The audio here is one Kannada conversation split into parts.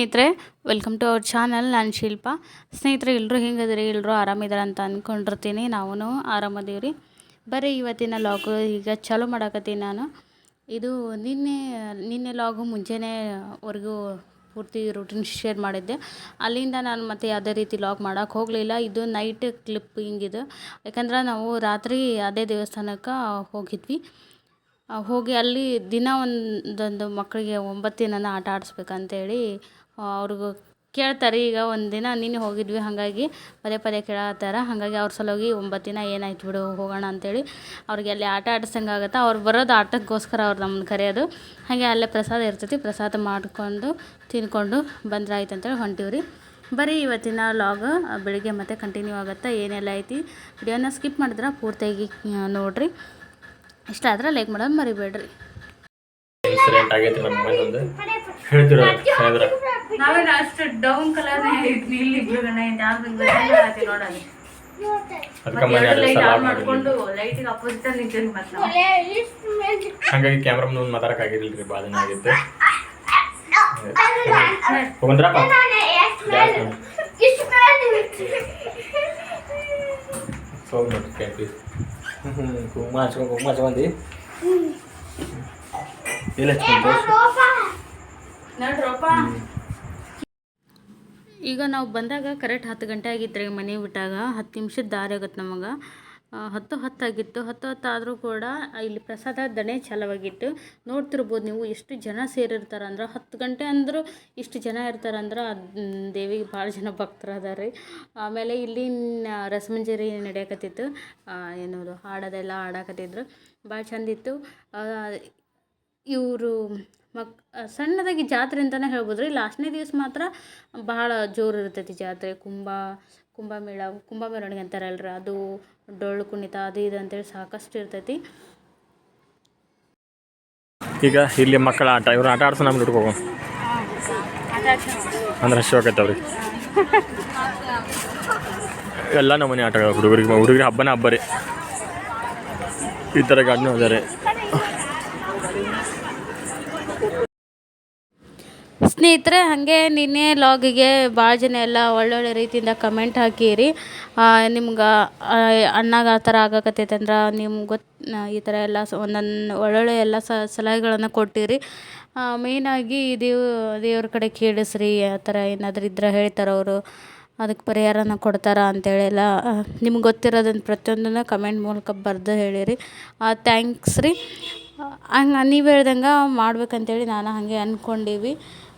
ಸ್ನೇಹಿತರೆ ವೆಲ್ಕಮ್ ಟು ಅವರ್ ಚಾನಲ್ ನಾನು ಶಿಲ್ಪ. ಸ್ನೇಹಿತರೆ ಎಲ್ಲರೂ ಹೆಂಗದ್ರಿ ಎಲ್ಲರೂ ಆರಾಮಿದಾರೆ ಅಂತ ಅಂದ್ಕೊಂಡಿರ್ತೀನಿ ನಾವು ಆರಾಮದೀವಿ ಬರೀ ಇವತ್ತಿನ ಲಾಗು ಈಗ ಚಾಲೂ ಮಾಡಾಕತ್ತೀನಿ ನಾನು. ಇದು ನಿನ್ನೆ ನಿನ್ನೆ ಲಾಗು ಮುಂಜಾನೆವರೆಗೂ ಪೂರ್ತಿ ರೂಟೀನ್ ಶೇರ್ ಮಾಡಿದ್ದೆ. ಅಲ್ಲಿಂದ ನಾನು ಮತ್ತೆ ಯಾವುದೇ ರೀತಿ ಲಾಗ್ ಮಾಡೋಕ್ಕೆ ಹೋಗಲಿಲ್ಲ. ಇದು ನೈಟ್ ಕ್ಲಿಪ್ ಹಿಂಗಿದು. ಯಾಕಂದ್ರೆ ನಾವು ರಾತ್ರಿ ಅದೇ ದೇವಸ್ಥಾನಕ್ಕೆ ಹೋಗಿದ್ವಿ. ಹೋಗಿ ಅಲ್ಲಿ ದಿನ ಒಂದೊಂದು ಮಕ್ಕಳಿಗೆ ಒಂಬತ್ತು ದಿನನ ಆಟ ಆಡಿಸ್ಬೇಕಂತೇಳಿ ಅವ್ರಿಗೂ ಕೇಳ್ತಾರೆ, ಈಗ ಒಂದು ದಿನ ನಿನ್ನೆ ಹೋಗಿದ್ವಿ, ಹಾಗಾಗಿ ಪದೇ ಪದೇ ಕೇಳತ್ತಾರ, ಹಾಗಾಗಿ ಅವ್ರ ಸಲುವಾಗಿ ಒಂಬತ್ತು ದಿನ ಏನಾಯ್ತು ಬಿಡು, ಹೋಗೋಣ ಅಂತೇಳಿ. ಅವ್ರಿಗೆ ಅಲ್ಲಿ ಆಟ ಆಡಿಸ್ದಂಗೆ ಆಗುತ್ತೆ ಅವ್ರು ಬರೋದು ಆಟಕ್ಕೋಸ್ಕರ ಅವ್ರು ನಮ್ಮನ್ನು ಕರೆಯೋದು. ಹಾಗೆ ಅಲ್ಲೇ ಪ್ರಸಾದ ಇರ್ತೈತಿ, ಪ್ರಸಾದ ಮಾಡಿಕೊಂಡು, ತಿನ್ಕೊಂಡು ಬಂದ್ರೆ ಆಯ್ತು ಅಂತೇಳಿ ಹೊಂಟೀವಿ ರೀ ಬರೀ ಇವತ್ತಿನ ಲಾಗ್ ಬೆಳಿಗ್ಗೆ ಮತ್ತೆ ಕಂಟಿನ್ಯೂ ಆಗುತ್ತೆ, ಏನೆಲ್ಲ ಐತಿ, ವಿಡಿಯೋನ ಸ್ಕಿಪ್ ಮಾಡಿದ್ರೆ ಪೂರ್ತಿಯಾಗಿ ನೋಡ್ರಿ. ಇಷ್ಟ ಆದ್ರೆ ಲೈಕ್ ಮಾಡೋದು ಮರಿಬೇಡ್ರಿ. ನಾವೇನು ಅಷ್ಟು ಡೌನ್ ಕಲರ್ ಇಲ್ಲಿ ಬ್ಲೂ ಗಣ್ಣ ಯಾವ್ದು ನೋಡೋದು ಎಲ್ಲ ಮಾಡಿದ್ವಿ ಮಾಡ್ಕೊಂಡು ಲೈಟಿಗೆ ಅಪೋಸಿಟ್ ನಿಂತೀನಿ ಮತ್ತೆ ಹಂಗಾಗಿ ಕ್ಯಾಮ್ರಾ ಮುಂದೆ ಮಾತಾಡಕ್ ಆಗಿರ್ಲಿಲ್ರಿ ಭಾಳ ದಿನ ಆಗಿತ್ತು. ಹೋಗಂದ್ರಪ್ಪ ಹೋಗಿ ನೋಡ್ರಿ ಕ್ಯಾಪಿ ಕುಂಕುಮ ಹಚ್ಕೊಂಡು ಕುಂಕುಮ ಹಚ್ಕೊಂಡಿ. ಎಲ್ಲ ಹಚ್ಕೊಂಡು ಈಗ ನಾವು ಬಂದಾಗ ಕರೆಕ್ಟ್ ಹತ್ತು ಗಂಟೆ ಆಗಿತ್ತು ರೀ ಮನೆ ಬಿಟ್ಟಾಗ ಹತ್ತು ನಿಮಿಷದ ದಾರಿ ಆಗುತ್ತೆ ನಮಗೆ. ಹತ್ತು ಹತ್ತಾಗಿತ್ತು ಹತ್ತು ಆದರೂ ಕೂಡ ಇಲ್ಲಿ ಪ್ರಸಾದ ದಣೆ ಚಾಲವಾಗಿತ್ತು ನೋಡ್ತಿರ್ಬೋದು ನೀವು ಎಷ್ಟು ಜನ ಸೇರಿರ್ತಾರೆ ಅಂದ್ರೆ, ಹತ್ತು ಗಂಟೆ ಅಂದರೂ ಇಷ್ಟು ಜನ ಇರ್ತಾರಂದ್ರೆ ದೇವಿಗೆ ಭಾಳ ಜನ ಭಕ್ತರು ಅದಾರ ಆಮೇಲೆ ಇಲ್ಲಿ ರಸಮಂಜರಿ ನಡೆಯಕತ್ತಿತ್ತು. ಏನದು, ಹಾಡೋದೆಲ್ಲ ಹಾಡಕತ್ತಿದ್ರು. ಭಾಳ ಚಂದಿತ್ತು ಇವರು ಮಕ್ ಸಣ್ಣದಾಗಿ ಜಾತ್ರೆ ಅಂತಲೇ ಹೇಳ್ಬೋದು ರೀ ಲಾಸ್ಟ್ನೇ ದಿವಸ ಮಾತ್ರ ಭಾಳ ಜೋರು ಇರ್ತೈತಿ ಜಾತ್ರೆ. ಕುಂಭ, ಕುಂಭಮೇಳ ಕುಂಭ ಮೆರವಣಿಗೆ ಅಂತಾರಲ್ರಿ ಅದು ಡೊಳ್ಳು ಕುಣಿತ, ಅದು ಇದು ಅಂತೇಳಿ ಸಾಕಷ್ಟು ಇರ್ತೈತಿ. ಈಗ ಇಲ್ಲಿ ಮಕ್ಕಳ ಆಟ ಇವ್ರು ಆಟ ಆಡ್ಸೋ ನಮ್ಗೆ ಇಟ್ಕೋ ಅಂದ್ರೆ ಹಸಿ ಹೋಗೈತವ್ರಿ ಎಲ್ಲ ನಮ್ಮನೆ ಆಟಗಳು. ಹುಡುಗರಿಗೆ ಹುಡುಗರಿಗೆ ಹಬ್ಬನ ಹಬ್ಬ ರೀ. ಈ ಥರ ಗಾಡಿನೂ ಅದಾರೆ ಸ್ನೇಹಿತರೆ, ಹಾಗೆ ನಿನ್ನೆ ಲಾಗಿಗೆ ಭಾಳ ಜನ ಎಲ್ಲ ಒಳ್ಳೊಳ್ಳೆ ರೀತಿಯಿಂದ ಕಮೆಂಟ್ ಹಾಕಿರಿ. ನಿಮ್ಗೆ ಅಣ್ಣಾಗ ಆ ಥರ ಆಗಕತ್ತೈತೆ ಅಂದ್ರೆ ನಿಮ್ಗೆ ಗೊತ್ತು ಈ ಥರ ಎಲ್ಲ ಸ, ಒಂದೊಂದು ಒಳ್ಳೊಳ್ಳೆ ಎಲ್ಲ ಸಲಹೆಗಳನ್ನು ಕೊಟ್ಟಿರಿ. ಮೇಯ್ನಾಗಿ ದೇವ್, ದೇವ್ರ ಕಡೆ ಕೇಳಿಸ್ರಿ, ಆ ಥರ ಏನಾದರೂ ಇದ್ರೆ ಹೇಳ್ತಾರೆ ಅವರು. ಅದಕ್ಕೆ ಪರಿಹಾರನ ಕೊಡ್ತಾರೆ ಅಂತೇಳಿ ಎಲ್ಲ ನಿಮ್ಗೆ ಗೊತ್ತಿರೋದನ್ನು ಪ್ರತಿಯೊಂದನ್ನು ಕಮೆಂಟ್ ಮೂಲಕ ಬರೆದು ಹೇಳಿರಿ. ಥ್ಯಾಂಕ್ಸ್ ರೀ. ಹಂಗೆ ನೀವು ಹೇಳ್ದಂಗೆ ಮಾಡ್ಬೇಕಂತೇಳಿ ನಾನು ಹಾಗೆ ಅಂದ್ಕೊಂಡೀವಿ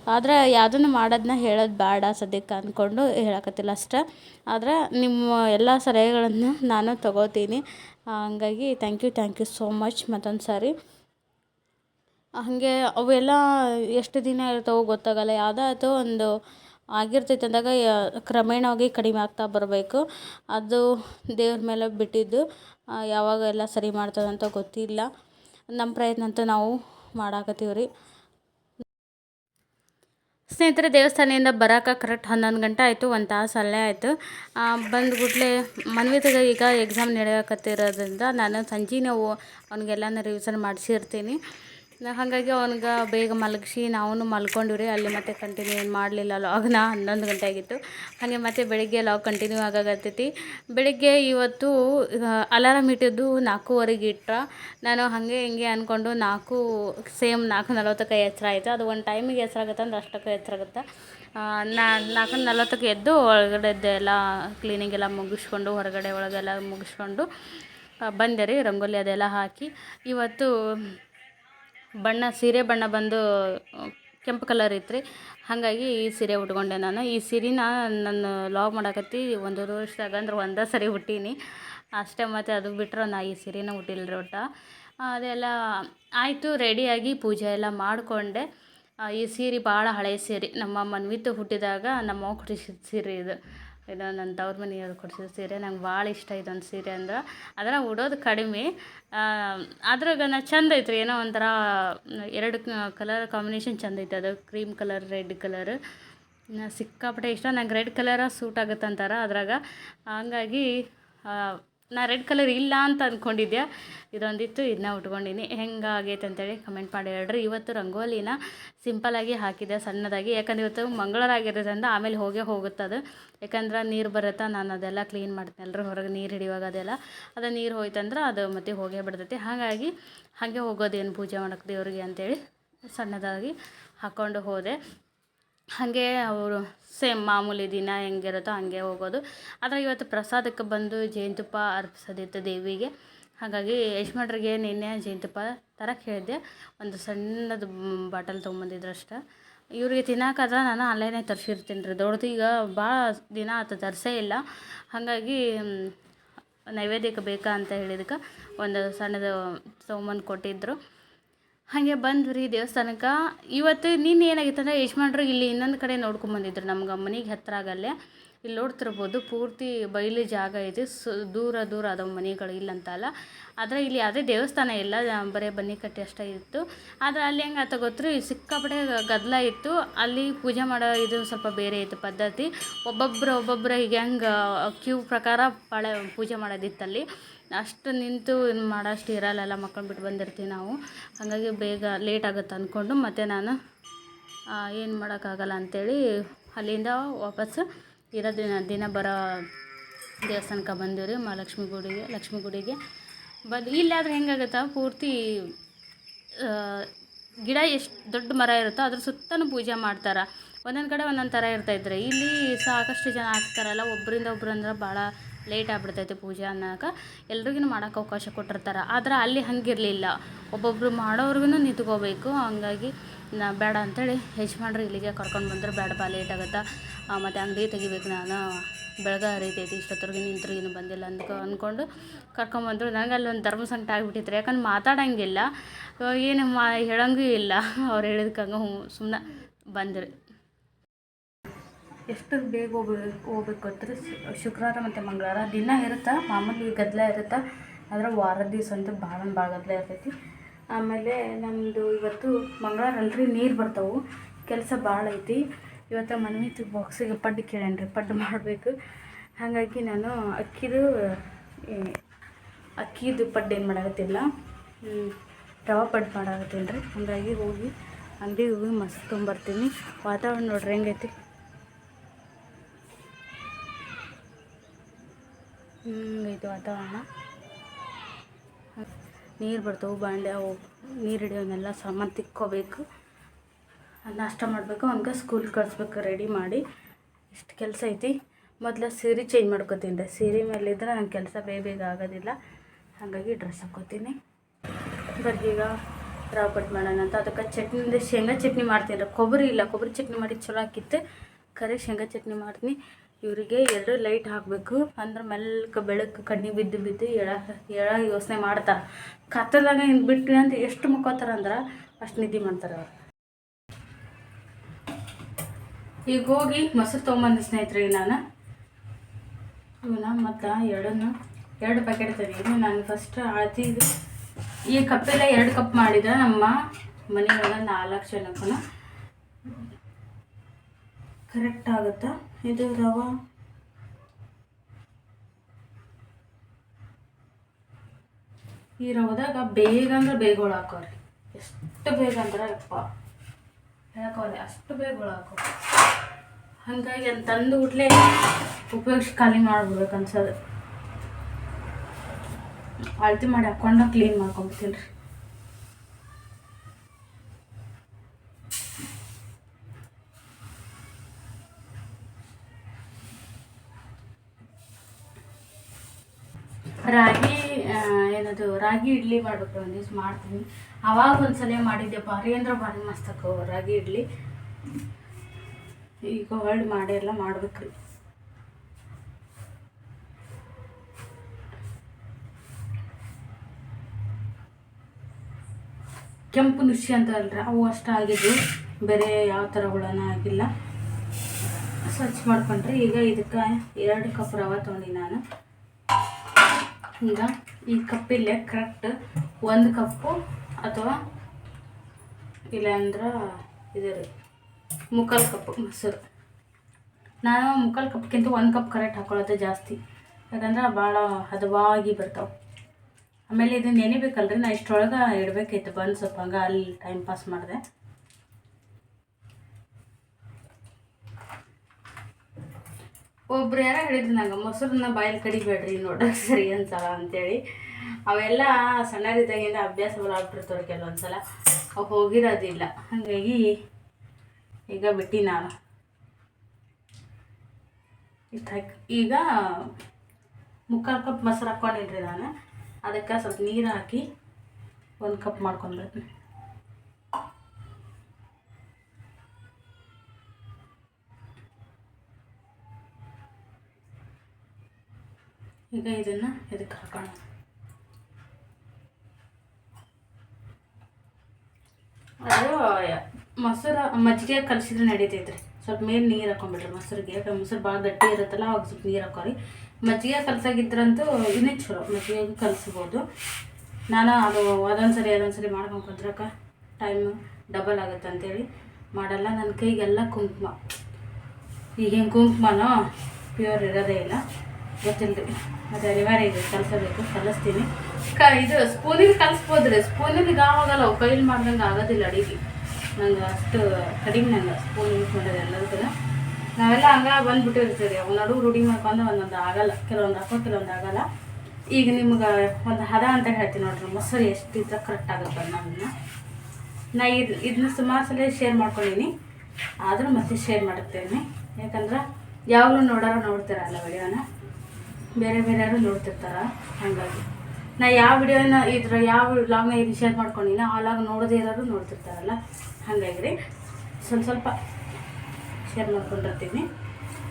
ಆದ್ರೆ ಯಾವುದನ್ನು ಮಾಡೋದನ್ನ ಹೇಳೋದು ಬೇಡ ಸದ್ಯಕ್ಕೆ ಅಂದ್ಕೊಂಡು ಹೇಳಕತ್ತಿಲ್ಲ ಅಷ್ಟೆ. ಆದ್ರೆ ನಿಮ್ಮ ಎಲ್ಲ ಸಲಹೆಗಳನ್ನು ನಾನು ತಗೋತೀನಿ. ಹಂಗಾಗಿ thank you thank you so much ಮತ್ತೊಂದು ಸಾರಿ. ಹಾಗೆ ಅವೆಲ್ಲ ಎಷ್ಟು ದಿನ ಇರ್ತಾವೋ ಗೊತ್ತಾಗಲ್ಲ. ಯಾವುದಾಯ್ತು ಒಂದು ಆಗಿರ್ತೈತೆ ಅಂದಾಗ ಕ್ರಮೇಣವಾಗಿ ಕಡಿಮೆ ಆಗ್ತಾ ಬರಬೇಕು. ಅದು ದೇವ್ರ ಮೇಲೆ ಬಿಟ್ಟಿದ್ದು ಯಾವಾಗ ಎಲ್ಲ ಸರಿ ಮಾಡ್ತದಂತ ಗೊತ್ತಿಲ್ಲ. ನಮ್ಮ ಪ್ರಯತ್ನ ಅಂತೂ ನಾವು ಮಾಡಾಕತ್ತೀವಿ ರೀ ಸ್ನೇಹಿತರೆ, ದೇವಸ್ಥಾನದಿಂದ ಬರೋಕೆ ಕರೆಕ್ಟ್ ಹನ್ನೊಂದು ಗಂಟೆ ಆಯಿತು, ಒಂದು ತಾಸು ಅಲ್ಲೇ ಆಯಿತು. ಬಂದ್ಬಿಟ್ಲೆ ಮನ್ವಿತಾಗ ಈಗ ಎಕ್ಸಾಮ್ ನಡೆಯಕತ್ತಿರೋದ್ರಿಂದ ನಾನು ಸಂಜೆನೇ ಅವ್ನಿಗೆಲ್ಲನೂ ರಿವಿಸನ್ ಮಾಡಿಸಿರ್ತೀನಿ. ಹಾಗಾಗಿ ಅವನಿಗೆ ಬೇಗ ಮಲಗಿಸಿ ನಾವು ರೀ ಅಲ್ಲಿ ಮತ್ತೆ ಕಂಟಿನ್ಯೂ ಏನು ಮಾಡಲಿಲ್ಲ ಲಾಗ್ನ ಹನ್ನೊಂದು ಗಂಟೆ ಆಗಿತ್ತು. ಹಾಗೆ ಮತ್ತೆ ಬೆಳಿಗ್ಗೆ ಲಾಗ್ ಕಂಟಿನ್ಯೂ ಆಗಾಕತ್ತೈತಿ. ಬೆಳಿಗ್ಗೆ ಇವತ್ತು ಅಲಾರಾಮ್ ಇಟ್ಟಿದ್ದು ನಾಲ್ಕೂವರೆಗೆ ಇಟ್ಟ ನಾನು ಹಾಗೆ ಹಿಂಗೆ ಅಂದ್ಕೊಂಡು ನಾಲ್ಕು ಸೇಮ್ ನಾಲ್ಕು ನಲವತ್ತಕ್ಕೆ ಎಚ್ಚರ ಆಯಿತು. ಅದು ಒಂದು ಟೈಮಿಗೆ ಆಗುತ್ತೆ ಅಂದ್ರೆ ಅಷ್ಟಕ್ಕೆ ಎಚ್ಚರ ಆಗುತ್ತೆ. ನಾ ನಾಲ್ಕು ನಲವತ್ತಕ್ಕೆ ಎದ್ದು ಒಳಗಡೆದ್ದು ಎಲ್ಲ ಕ್ಲೀನಿಂಗ್ ಎಲ್ಲ ಮುಗಿಸ್ಕೊಂಡು, ಹೊರಗಡೆ ಒಳಗೆಲ್ಲ ಮುಗಿಸ್ಕೊಂಡು ಬಂದೆ ರೀ ರಂಗೋಲಿ ಅದೆಲ್ಲ ಹಾಕಿ. ಇವತ್ತು ಬಣ್ಣ, ಸೀರೆ ಬಣ್ಣ ಬಂದು ಕೆಂಪು ಕಲರ್ ಇತ್ತು ರೀ ಹಾಗಾಗಿ ಈ ಸೀರೆ ಉಟ್ಕೊಂಡೆ ನಾನು. ಈ ಸೀರೆನ ನಾನು ಲಾಗ್ ಮಾಡಕತ್ತಿ ಒಂದು ವರ್ಷದಾಗ ಅಂದ್ರೆ ಒಂದೇ ಸರಿ ಹುಟ್ಟೀನಿ ಅಷ್ಟೇ ಮತ್ತು ಅದು ಬಿಟ್ಟರೆ ನಾ ಈ ಸೀರೆನ ಹುಟ್ಟಿಲ್ಲ ರೀ ಒಟ್ಟು ಅದೆಲ್ಲ ಆಯಿತು ರೆಡಿಯಾಗಿ ಪೂಜೆ ಎಲ್ಲ ಮಾಡಿಕೊಂಡೆ. ಈ ಸೀರೆ ಭಾಳ ಹಳೆಯ ಸೀರೆ. ನಮ್ಮ ಮನ್ವಿತ್ತು ಹುಟ್ಟಿದಾಗ ನಮ್ಮ ಕೊಡಿಸಿದ ಸೀರೆ ಇದು. ಇದು ನನ್ನ ತವ್ರ ಮನೆಯವರು ಕೊಡಿಸಿದ ಸೀರೆ ನಂಗೆ ಭಾಳ ಇಷ್ಟ ಇದೊಂದು ಸೀರೆ ಅಂದ್ರೆ ಅದರ ಉಡೋದು ಕಡಿಮೆ. ಅದ್ರಾಗ ನಾ ಚಂದ ಐತ್ರಿ, ಏನೋ ಒಂಥರ, ಎರಡು ಕಲರ್ ಕಾಂಬಿನೇಷನ್ ಚಂದ ಐತೆ, ಅದು ಕ್ರೀಮ್ ಕಲರ್, ರೆಡ್ ಕಲರ್. ಸಿಕ್ಕಾಪಟ್ಟೆ ಇಷ್ಟ, ನಂಗೆ ರೆಡ್ ಕಲರ ಸೂಟ್ ಆಗುತ್ತೆ ಅಂತಾರೆ ಅದ್ರಾಗ. ಹಂಗಾಗಿ ನಾ ರೆಡ್ ಕಲರ್ ಇಲ್ಲ ಅಂತ ಅಂದ್ಕೊಂಡಿದ್ದೆ ಇದೊಂದಿತ್ತು ಇದನ್ನ ಉಟ್ಕೊಂಡಿನಿ. ಹೆಂಗೆ ಆಗೈತೆ ಅಂತೇಳಿ ಕಮೆಂಟ್ ಮಾಡಿ ಹೇಳ್ರಿ. ಇವತ್ತು ರಂಗೋಲಿನ ಸಿಂಪಲಾಗಿ ಹಾಕಿದೆ ಸಣ್ಣದಾಗಿ. ಯಾಕಂದ್ರೆ ಇವತ್ತು ಮಂಗಳವಾರ ಆಗಿರೋದ್ರಿಂದ ಆಮೇಲೆ ಹೋಗೇ ಹೋಗುತ್ತೆ ಅದು. ಯಾಕಂದ್ರೆ ನೀರು ಬರುತ್ತಾ, ನಾನು ಅದೆಲ್ಲ ಕ್ಲೀನ್ ಮಾಡ್ತೀನಿ. ಹೊರಗೆ ನೀರು ಹಿಡಿಯುವಾಗ ಅದೆಲ್ಲ. ಅದು ನೀರು ಹೋಯ್ತಂದ್ರೆ ಅದು ಮತ್ತೆ ಹೋಗೇ ಬಿಡ್ತೈತಿ. ಹಾಗಾಗಿ ಹಾಗೆ ಹೋಗೋದೇನು ಪೂಜೆ ಮಾಡೋಕ್ಕೆ ದೇವ್ರಿಗೆ ಅಂತೇಳಿ ಸಣ್ಣದಾಗಿ ಹಾಕ್ಕೊಂಡು ಹೋದೆ. ಹಾಗೆ ಅವರು ಸೇಮ್ ಮಾಮೂಲಿ ದಿನ ಹೆಂಗಿರುತ್ತೋ ಹಾಗೆ ಹೋಗೋದು. ಆದರೆ ಇವತ್ತು ಪ್ರಸಾದಕ್ಕೆ ಬಂದು ಜೇನುತುಪ್ಪ ಅರ್ಪಿಸೋದಿತ್ತು ದೇವಿಗೆ. ಹಾಗಾಗಿ ಯಜಮಾನ್ರಿಗೆ ನಿನ್ನೆ ಜೇನುತುಪ್ಪ ತರಕ್ಕೆ ಹೇಳಿದ್ದೆ. ಒಂದು ಸಣ್ಣದು ಬಾಟಲ್ ತೊಗೊಂಬಂದಿದ್ರು ಅಷ್ಟೆ. ಇವ್ರಿಗೆ ತಿನ್ನೋಕಾದ್ರೆ ನಾನು ಅಲ್ಲೇನೆ ತರಿಸಿರ್ತೀನಿ ರೀ. ದೊಡ್ಡದು ಈಗ ಭಾಳ ದಿನ ಆತು ತರಿಸೇ ಇಲ್ಲ. ಹಾಗಾಗಿ ನೈವೇದ್ಯಕ್ಕೆ ಬೇಕಾ ಅಂತ ಹೇಳಿದಕ್ಕೆ ಒಂದು ಸಣ್ಣದು ತೊಗೊಂಬಂದು ಕೊಟ್ಟಿದ್ದರು ಹಾಗೆ ಬಂದ್ವಿ ದೇವಸ್ಥಾನಕ್ಕೆ. ಇವತ್ತು ನಿನ್ನೆ ಏನಾಗಿತ್ತು ಅಂದರೆ ಇಲ್ಲಿ ಇನ್ನೊಂದು ಕಡೆ ನೋಡ್ಕೊಂಬಂದಿದ್ರು ನಮ್ಗೆ ಮನೆಗೆ ಹತ್ತಿರ ಆಗಲ್ಲೇ. ಇಲ್ಲಿ ನೋಡ್ತಿರ್ಬೋದು ಪೂರ್ತಿ ಬಯಲು ಜಾಗ ಇದೆ. ಸು ದೂರ ದೂರ ಅದು ಮನೆಗಳು ಇಲ್ಲಂತಲ್ಲ ಆದರೆ ಇಲ್ಲಿ ಯಾವುದೇ ದೇವಸ್ಥಾನ ಇಲ್ಲ. ಬರೀ ಬನ್ನಿ ಕಟ್ಟಿ ಅಷ್ಟೇ ಇತ್ತು. ಆದರೆ ಅಲ್ಲಿ ಹೆಂಗೆ ಆತ ಗೊತ್ತ್ರಿ? ಸಿಕ್ಕಾಪಟ್ಟೆ ಗದ್ದಲ ಇತ್ತು. ಅಲ್ಲಿ ಪೂಜೆ ಮಾಡೋ ಇದು ಸ್ವಲ್ಪ ಬೇರೆ ಇತ್ತು ಪದ್ಧತಿ. ಒಬ್ಬೊಬ್ಬರು ಒಬ್ಬೊಬ್ಬರು ಈಗ ಹೆಂಗೆ ಕ್ಯೂ ಪ್ರಕಾರ ಪಾಳೆ ಪೂಜೆ ಮಾಡೋದಿತ್ತಲ್ಲಿ. ಅಷ್ಟು ನಿಂತು ಮಾಡೋಷ್ಟು ಇರಲ್ಲ ಮಕ್ಕಳು ಬಿಟ್ಟು ಬಂದಿರ್ತೀವಿ ನಾವು. ಹಾಗಾಗಿ ಬೇಗ ಲೇಟ್ ಆಗುತ್ತೆ ಅಂದ್ಕೊಂಡು ಮತ್ತೆ ನಾನು ಏನು ಮಾಡೋಕ್ಕಾಗಲ್ಲ ಅಂಥೇಳಿ ಅಲ್ಲಿಂದ ವಾಪಸ್ಸು ಇರೋ ದಿನ ದಿನ ಬರೋ ದೇವಸ್ಥಾನಕ್ಕೆ ಬಂದೀವಿ ರೀ ಮಹಾಲಕ್ಷ್ಮಿ ಗುಡಿಗೆ ಲಕ್ಷ್ಮಿ ಗುಡಿಗೆ ಬಂದು ಇಲ್ಲಾದ್ರೆ ಹೆಂಗಾಗುತ್ತೆ, ಪೂರ್ತಿ ಗಿಡ ಎಷ್ಟು ದೊಡ್ಡ ಮರ ಇರುತ್ತೋ ಅದ್ರ ಸುತ್ತಲೂ ಪೂಜೆ ಮಾಡ್ತಾರೆ. ಒಂದೊಂದು ಕಡೆ ಒಂದೊಂದು ಥರ ಇರ್ತೈತ್ರಿ ಇಲ್ಲಿ ಸಾಕಷ್ಟು ಜನ ಹಾಕ್ತಾರಲ್ಲ ಒಬ್ಬರಿಂದ ಒಬ್ರು ಅಂದ್ರೆ ಭಾಳ ಲೇಟ್ ಆಗಿಬಿಡ್ತೈತೆ ಪೂಜೆ ಅನ್ನೋಕೆ. ಎಲ್ರಿಗೂ ಮಾಡೋಕೆ ಅವಕಾಶ ಕೊಟ್ಟಿರ್ತಾರೆ. ಆದರೆ ಅಲ್ಲಿ ಹಂಗಿರಲಿಲ್ಲ. ಒಬ್ಬೊಬ್ರು ಮಾಡೋರ್ಗು ನಿಂತ್ಕೋಬೇಕು. ಹಂಗಾಗಿ ನಾ ಬೇಡ ಅಂತೇಳಿ ಯಜಮಾನ್ರು ಇಲ್ಲಿಗೆ ಕರ್ಕೊಂಡು ಬಂದ್ರೆ ಬೇಡ ಬಾ ಲೇಟ್ ಆಗುತ್ತೆ. ಮತ್ತು ಅಂಗಡಿ ತೆಗಿಬೇಕು ನಾನು. ಬೆಳಗ್ಗೆ ಹರಿತೈತಿ ಇಷ್ಟೊತ್ತರ್ಗೆ ನಿಂತ್ರು ಏನು ಬಂದಿಲ್ಲ ಅಂದ್ಕ ಅಂದ್ಕೊಂಡು ಕರ್ಕೊಂಬಂದರು ನನಗೆ ಅಲ್ಲೊಂದು ಧರ್ಮ ಸಂಕಟ ಆಗಿಬಿಟ್ಟಿತ್ತು ಯಾಕಂದ್ರೆ ಮಾತಾಡೋಂಗಿಲ್ಲ. ಏನು ಮಾ, ಹೇಳೋಂಗೂ ಇಲ್ಲ. ಅವ್ರು ಹೇಳಿದ್ಕಂಗೆ ಹ್ಞೂ ಸುಮ್ಮನೆ ಬಂದರು. ಎಷ್ಟು ಬೇಗ ಹೋಗ್ಬೇಕು ಹೋಗ್ಬೇಕು ಶುಕ್ರವಾರ ಮತ್ತು ಮಂಗಳವಾರ ದಿನ ಇರುತ್ತೆ? ಮಾಮೂಲಿ ಗದ್ದಲ ಇರುತ್ತೆ? ಆದರೆ ವಾರದ ದಿವಸ ಅಂತೂ ಭಾಳ ಭಾಳ ಗದ್ದಲ ಇರ್ತೈತಿ. ಆಮೇಲೆ ನಮ್ಮದು ಇವತ್ತು ಮಂಗಳವಾರ ಅಲ್ರಿ ನೀರು ಬರ್ತಾವೆ. ಕೆಲಸ ಭಾಳ ಐತಿ. ಇವತ್ತು ಮನ್ವಿತ್ತು ಬಾಕ್ಸಿಗೆ ಪಡ್ಡು ಕೇಳೇನ್ರಿ ಪಡ್ಡು ಮಾಡಬೇಕು. ಹಾಗಾಗಿ ನಾನು ಅಕ್ಕಿದು ಅಕ್ಕಿದು ಪಡ್ಡು ಏನು ಮಾಡಾಕತ್ತಿಲ್ಲ. ಹ್ಮ್, ರವೆ ಪಡ್ಡು ಮಾಡಾಕತ್ತೀನಿ ರೀ ಹಾಗಾಗಿ ಹೋಗಿ ಅಂಗಡಿಗೆ ಹೋಗಿ ಮಸ್ತ್ ತೊಗೊಂಬರ್ತೀನಿ ವಾತಾವರಣ ನೋಡ್ರಿ ಹೆಂಗೈತಿ? ಹ್ಞೂ ಐತಿ ವಾತಾವರಣ. ನೀರು ಬರ್ತವೆ, ಬಾಂಡೆ ಅವು ನೀರು ಹಿಡಿಯೋನೆಲ್ಲ ಸಾಮಾನು ತಿಕ್ಕೋಬೇಕು. ನಾಷ್ಟ ಮಾಡಬೇಕು, ಅವನಿಗೆ ಸ್ಕೂಲ್ ಕಳಿಸ್ಬೇಕು ರೆಡಿ ಮಾಡಿ. ಇಷ್ಟು ಕೆಲಸ ಐತಿ. ಮೊದಲು ಸೀರೆ ಚೇಂಜ್ ಮಾಡ್ಕೋತೀನಿ ರೀ. ಸೀರೆ ಮೇಲಿದ್ರೆ ನನ್ನ ಕೆಲಸ ಬೇಗ ಬೇಗ ಆಗೋದಿಲ್ಲ. ಹಾಗಾಗಿ ಡ್ರೆಸ್ ಹಾಕ್ಕೋತೀನಿ. ಬರ್ಗೀಗ ಈಗ ರವೆ ಪಟ್ ಮಾಡೋಣ ಅಂತ. ಅದಕ್ಕೆ ಚಟ್ನಿಯಿಂದ ಶೇಂಗಾ ಚಟ್ನಿ ಮಾಡ್ತೀನಿ ರೀ. ಕೊಬ್ಬರಿ ಇಲ್ಲ. ಕೊಬ್ಬರಿ ಚಟ್ನಿ ಮಾಡಿ ಚಲೋ ಹಾಕಿತ್ತು. ಕರೆ ಶೇಂಗಾ ಚಟ್ನಿ ಮಾಡ್ತೀನಿ. ಇವರಿಗೆ ಎರಡು ಲೈಟ್ ಹಾಕಬೇಕು. ಅಂದ್ರೆ ಮೆಲ್ಕ ಬೆಳಕು ಕಣ್ಣಿಗೆ ಬಿದ್ದು ಬಿದ್ದು ಎಳ ಎಳ ಯೋಚನೆ ಮಾಡ್ತಾರೆ ಕತ್ತಲಾಗ ಹಿಂಗೆ ಬಿಟ್ಟು ಅಂತ ಎಷ್ಟು ಮುಕ್ಕೋತಾರ ಅಂದ್ರೆ ಅಷ್ಟು ನಿದ್ದೆ ಮಾಡ್ತಾರೆ ಅವ್ರು. ಈಗ ಹೋಗಿ ಮೊಸರು ತೊಗೊಂಬಂದು ಸ್ನೇಹಿತರೆ ನಾನು. ಇವನ್ನ ಮತ್ತು ಎರಡನ್ನು, ಎರಡು ಪ್ಯಾಕೆಟ್ ತೆಗೀನಿ ನಾನು ಫಸ್ಟ್ ಅಳತಿ ಇದು. ಈ ಕಪ್ಪೆಲ್ಲ ಎರಡು ಕಪ್ ಮಾಡಿದ ನಮ್ಮ ಮನೆಯೊಳಗೆ ನಾಲ್ಕು ಜನಕ್ಕೂ ಕರೆಕ್ಟ್ ಆಗುತ್ತಾ? ಇದು ರವೆ ಈ ರವದಾಗ ಬೇಗ ಅಂದ್ರೆ ಬೇಗ ಹಾಕೋರಿ ಎಷ್ಟು ಬೇಗ ಅಂದ್ರೆ ಯಪ್ಪ. ಹೇಳಕೋರಿ ಅಷ್ಟು ಬೇಗ ಹಾಕೋ ಹಾಗಾಗಿ ಅದು ತಂದು ಬಿಟ್ಲೆ ಉಪಯೋಗಿಸಿ ಖಾಲಿ ಮಾಡ್ಬಿಡ್ಬೇಕು ಅನ್ಸೋದು ಅಳತಿ ಮಾಡಿ ಹಾಕ್ಕೊಂಡು ಕ್ಲೀನ್ ಮಾಡ್ಕೊಂಬಿಡ್ತೀನಿ ರೀ. ರಾಗಿ ಏನದು, ರಾಗಿ ಇಡ್ಲಿ ಮಾಡ್ಬೇಕು ಒಂದು ದಿವ್ಸ ಮಾಡ್ತೀನಿ. ಅವಾಗ ಒಂದ್ಸಲ ಮಾಡಿದ್ದೆ, ಭಾರಿ ಅಂದ್ರೆ ಭಾರಿ ಮಸ್ತ್ ರಾಗಿ ಇಡ್ಲಿ. ಈಗ ಹೊಳ್ಳಿ ಮಾಡಿ ಎಲ್ಲ ಮಾಡ್ಬೇಕ್ರಿ ಕೆಂಪು ನುಸಿ ಅಂತ ಅಲ್ರಿ ಅವು ಅಷ್ಟು ಆಗಿದ್ವು ಬೇರೆ ಯಾವ ಥರ ಹುಳನ ಆಗಿಲ್ಲ. ಸ್ವಚ್ಛ ಮಾಡ್ಕೊಂಡ್ರಿ, ಈಗ ಇದಕ್ಕೆ ಎರಡು ಕಪ್ ರವೆ ತೊಗೊಂಡಿ ನಾನು. ಈಗ ಈ ಕಪ್ಪಿಲ್ಲೇ ಕರೆಕ್ಟ್ ಒಂದು ಕಪ್ಪು ಅಥವಾ ಇಲ್ಲಾಂದ್ರೆ ಇದು ರೀ, ಮುಕ್ಕಾಲು ಕಪ್ ಮೊಸರು. ನಾನು ಮುಕ್ಕಾಲು ಕಪ್ಗಿಂತ ಒಂದು ಕಪ್ ಕರೆಕ್ಟ್ ಹಾಕೊಳ್ಳೋದು ಜಾಸ್ತಿ. ಯಾಕಂದ್ರೆ ಭಾಳ ಹದವಾಗಿ ಬರ್ತಾವೆ. ಆಮೇಲೆ ಇದು ನೆನಿಬೇಕಲ್ರಿ, ನಾ ಇಷ್ಟರೊಳಗೆ ಇಡಬೇಕಿತ್ತು ಬಂದು ಸ್ವಲ್ಪ ಹಂಗೆ ಅಲ್ಲಿ ಟೈಮ್ ಪಾಸ್ ಮಾಡಿದೆ. ಒಬ್ರು ಯಾರ ಹೇಳಿದ್ರು ನಂಗೆ, ಮೊಸರನ್ನ ಬಾಯಲ್ಲಿ ಕಡಿಬೇಡ್ರಿ ನೋಡೋಕೆ ಸರಿ ಅನ್ಸಲ್ಲ ಅಂತೇಳಿ. ಅವೆಲ್ಲ ಸಣ್ಣರಿದ್ದಾಗಿಂದ ಅಭ್ಯಾಸಗಳು ಆಗ್ಬಿಡ್ತವ್ರು ಕೆಲವೊಂದು ಸಲ ಅವು ಹೋಗಿರೋದಿಲ್ಲ. ಹಾಗಾಗಿ ಈಗ ಬಿಟ್ಟಿ ನಾನು. ಈಗ ಮುಕ್ಕಾಲು ಕಪ್ ಮೊಸರು ಹಾಕ್ಕೊಂಡಿದ್ರಿ ನಾನು. ಅದಕ್ಕೆ ಸ್ವಲ್ಪ ನೀರು ಹಾಕಿ ಒಂದು ಕಪ್ ಮಾಡ್ಕೊಂಡ್ಬಿಡ್ತೀನಿ ಈಗ ಇದನ್ನು ಇದಕ್ಕೆ ಹಾಕೋಣ? ಅದು, ಮೊಸರು ಮಜ್ಜಿಗೆ ಕಲಸಿದ್ರೆ ನಡೀತೈತ್ರಿ. ಸ್ವಲ್ಪ ಮೇಲೆ ನೀರು ಹಾಕೊಂಡ್ಬಿಡ್ರಿ ಮೊಸರಿಗೆ. ಯಾಕಂದ್ರೆ ಮೊಸರು ಭಾಳ ಗಟ್ಟಿ ಇರುತ್ತಲ್ಲ, ಅವಾಗ ಸ್ವಲ್ಪ ನೀರು ಹಾಕೋರಿ. ಮಜ್ಜಿಗೆ ಕಲಸಾಗಿದ್ರಂತೂ ಇನ್ನೂ ಚಲೋ. ಮಜ್ಜಿಗೆ ಕಲಿಸ್ಬೋದು. ನಾನು ಅದು ಅದೊಂದು ಸರಿ ಅದೊಂದು ಸರಿ ಮಾಡ್ಕೊಂಡು ಕುಂದ್ರಕ ಟೈಮ್ ಡಬಲ್ ಆಗುತ್ತೆ ಅಂತೇಳಿ ಮಾಡಲ್ಲ. ನನ್ನ ಕೈಗೆಲ್ಲ ಕುಂಕುಮ. ಈಗೇನು ಕುಂಕುಮನೋ? ಪ್ಯೂರ್ ಇರೋದೇ ಇಲ್ಲ. ಗೊತ್ತಿಲ್ಲ ರೀ ಅದು ಅನಿವಾರ್ಯ ಇದೆ ಕಲಿಸಬೇಕು, ಕಲಿಸ್ತೀನಿ. ಕ, ಇದು ಸ್ಪೂನಿಗೆ ಕಲಿಸ್ಬೋದ್ರೆ. ಸ್ಪೂನಿಗೆ ಆವಾಗಲ್ಲ ಕೈಲಿ ಮಾಡ್ದಂಗೆ ಆಗೋದಿಲ್ಲ ಅಡಿಗೆ. ನಂಗೆ ಅಷ್ಟು ಕಡಿಮೆ ನಂಗೆ ಸ್ಪೂನ್ ಯೂಸ್ ಮಾಡೋದು ಎಲ್ಲದಕ್ಕೂ ನಾವೆಲ್ಲ ಹಂಗ ಬಂದ್ಬಿಟ್ಟಿರ್ತೀವಿ ಅವು ನಡು ರೂಢಿ ಮಾಡ್ಕೊಂಡು ಒಂದೊಂದು ಆಗಲ್ಲ, ಕೆಲವೊಂದು ಹಾಕೋ, ಕೆಲವೊಂದು ಆಗಲ್ಲ. ಈಗ ನಿಮ್ಗೆ ಒಂದು ಹದ ಅಂತ ಹೇಳ್ತೀನಿ ನೋಡ್ರಿ. ಮೊಸರು ಎಷ್ಟು ಇದ್ರೆ ಕರೆಕ್ಟ್ ಆಗುತ್ತೆ ಅನ್ನೋದನ್ನ ನಾ ಇದು, ಇದನ್ನ ಸುಮಾರು ಸಲ ಶೇರ್ ಮಾಡ್ಕೊಂಡಿನಿ. ಆದರೂ ಮತ್ತೆ ಶೇರ್ ಮಾಡುತ್ತೇನೆ ಯಾಕಂದ್ರೆ ಯಾವಾಗಲೂ ನೋಡೋರು ನೋಡ್ತೀರಲ್ಲ ವಿಡಿಯೋನ. ಬೇರೆ ಬೇರೆಯವರು ನೋಡ್ತಿರ್ತಾರ. ಹಾಗಾಗಿ. ನಾ ಯಾವ ವಿಡಿಯೋನ ಇದ್ರ ಯಾವ ಲಾಗ್ನ ಇದು ಶೇರ್ ಮಾಡ್ಕೊಂಡಿಲ್ಲ ಆ ಲಾಗ್ ನೋಡದೇ ಇರೋರು ನೋಡ್ತಿರ್ತಾರಲ್ಲ. ಹಾಗಾಗಿ ರೀ ಸ್ವಲ್ಪ ಸ್ವಲ್ಪ ಶೇರ್ ಮಾಡ್ಕೊಂಡಿರ್ತೀನಿ.